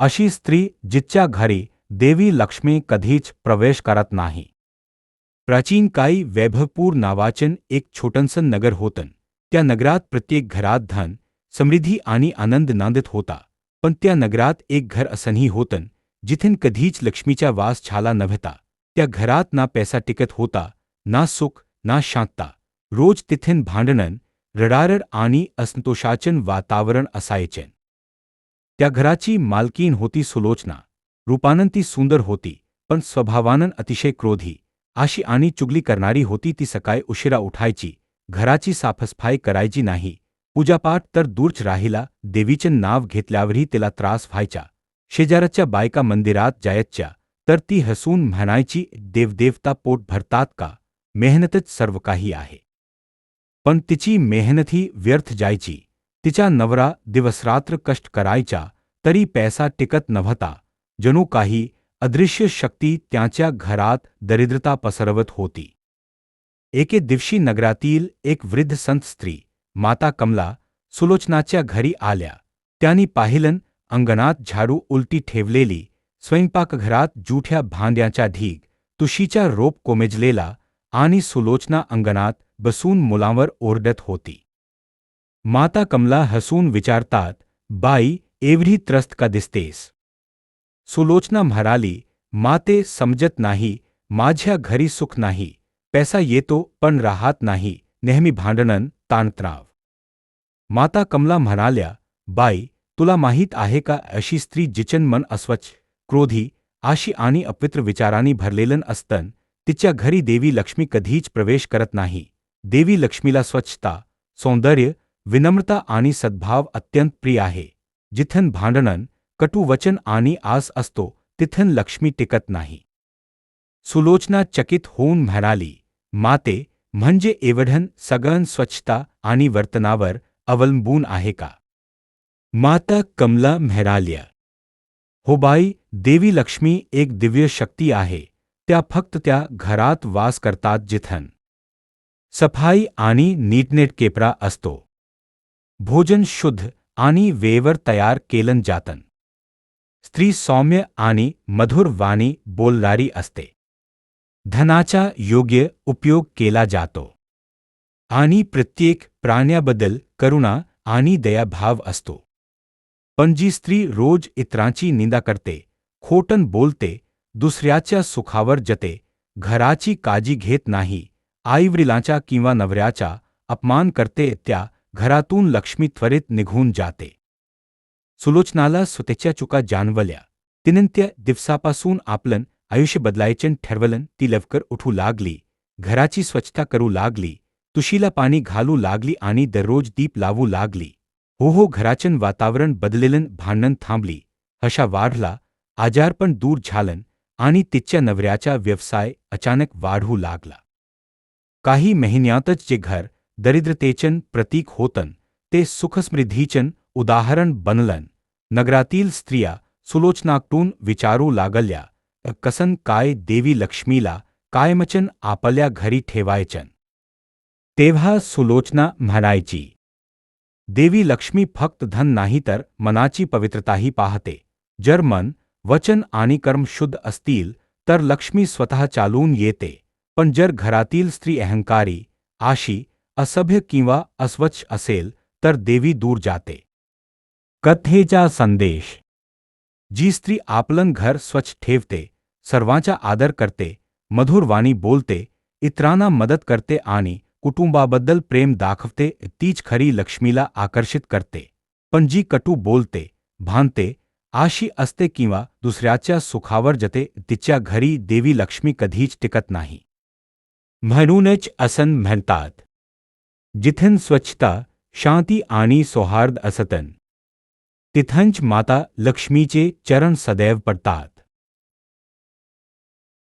अशी स्त्री जिच्या घरी देवी लक्ष्मी कधीच प्रवेश करत नाही. प्राचीन काळी वैभवपूर नावाचन एक छोटंसं नगर होतं. त्या नगरात प्रत्येक घरात धन, समृद्धी आणि आनंद नांदत होता. पण त्या नगरात एक घर असंही होतं, जिथेन कधीच लक्ष्मीचा वास झाला नव्हता. त्या घरात ना पैसा टिकत होता, ना सुख, ना शांतता. रोज तिथेन भांडणं, रडारड आणि असंतोषाचन वातावरण असायचे त्या घराची मालकीन होती सुलोचना. रूपानंद ती सुंदर होती पण स्वभावानं अतिशय क्रोधी. आशी आणि चुगली करणारी होती ती सकाळी उशिरा उठायची घराची साफसफाई करायची नाही. पूजापाठ तर दूरच राहिला देवीचं नाव घेतल्यावरही तिला त्रास व्हायचा. शेजाराच्या बायका मंदिरात जायच्या तर ती हसून म्हणायची देवदेवता पोट भरतात का? मेहनतच सर्व काही आहे. पण तिची मेहनतही व्यर्थ जायची. तिचा नवरा दिवसरात्र कष्ट करायचा तरी पैसा टिकत नव्हता, जणू काही अदृश्य शक्ती त्यांच्या घरात दरिद्रता पसरवत होती. एके दिवशी नगरातील एक वृद्ध संत स्त्री, माता कमला, सुलोचनाच्या घरी आल्या. त्यांनी पाहिलं, अंगणात झाडू उलटी ठेवलेली स्वयंपाकघरात जुठ्या भांड्याचा ढीग तुशीचा रोप कोमेजलेला आणि सुलोचना अंगणात बसून मुलांवर ओरडत होती. माता कमला हसून विचारतात, बाई एवढी त्रस्त का दिसतेस. सुलोचना म्हणाली माते समजत नाही, माझ्या घरी सुख नाही, पैसा येतो पण राहत नाही, नेहमी भांडणं ताणतणाव. माता कमला म्हणाल्या, बाई, तुला माहीत आहे का अशी स्त्री जिचन मन अस्वच्छ, क्रोधी, आशी आणि अपवित्र विचारांनी भरलेलं असतं तिच्या घरी देवी लक्ष्मी कधीच प्रवेश करत नाही. देवी लक्ष्मीला स्वच्छता, सौंदर्य, विनम्रता आणि सद्भाव अत्यंत प्रिय आहे. जिथन भांडणन कटू वचन आणि आस असतो, तिथन लक्ष्मी टिकत नाही. सुलोचना चकित होऊन म्हणाली, माते, म्हणजे एवढन सगळं स्वच्छता आणि वर्तनावर अवलंबून आहे का? माता कमला म्हणाल्या, हो बाई, देवी लक्ष्मी एक दिव्य शक्ती आहे, त्या फक्त त्या घरात वास करतात जिथन. सफ़ाई आणि नीटनेटकेपरा असतो. भोजन शुद्ध आणि वेवर तयार केलं जातं स्त्री सौम्य आणि मधुर वाणी बोलणारी असते। धनाचा योग्य उपयोग केला जातो। आणि प्रत्येक प्राण्याबद्दल करुणा आणि दयाभाव असतो। पण जी स्त्री रोज इतरांची निंदा करते, खोटन बोलते, दुसऱ्याच्या सुखावर जते, घराची काळजी घेत नाही आईवडिलांचा किंवा नवऱ्याचा अपमान करते त्या घरातून लक्ष्मी त्वरित निघून जाते. सुलोचनाला स्वतःच्या चुका जाणवल्या. तिनं त्या दिवसापासून आपलं आयुष्य बदलायचं ठरवलं ती लवकर उठू लागली. घराची स्वच्छता करू लागली. तुशीला पाणी घालू लागली आणि दररोज दीप लावू लागली. हो हो घराचं वातावरण बदलेलं भांडण थांबली. हशा वाढला आजारपण दूर झालं आणि तिच्या नवऱ्याचा व्यवसाय अचानक वाढू लागला. काही महिन्यातच जे घर दरिद्रतेचन प्रतीक होतं ते सुखसमृद्धीचन उदाहरण बनलन। नगरातील स्त्रिया सुलोचनाकडून विचारू लागल्या कसन काय देवी लक्ष्मीला कायमचन आपल्या घरी ठेवायचन? तेव्हा सुलोचना म्हणायची, देवी लक्ष्मी फक्त धन नाही तर मनाची पवित्रताही पाहते. जर मन, वचन आणि कर्म शुद्ध असतील, तर लक्ष्मी स्वतः चालून येते. पण जर घरातील स्त्री अहंकारी, आशी असभ्य किंवा अस्वच्छ असेल, तर देवी दूर जाते. कथेचा संदेश. जी स्त्री आपलं घर स्वच्छ ठेवते, सर्वांचा आदर करते, मधुर वाणी बोलते, इतरांना मदत करते आणि कुटुंबाबद्दल प्रेम दाखवते, तीच खरी लक्ष्मीला आकर्षित करते. पण जी कटू बोलते भांडते आशी असते किंवा दुसऱ्याच्या सुखावर जते, तिच्या घरी देवी लक्ष्मी कधीच टिकत नाही. म्हणूनच असन म्हणतात जिथन स्वच्छता शांति आनी सौहार्द असतन तिथंच माता लक्ष्मीचे चरण सदैव पडतात।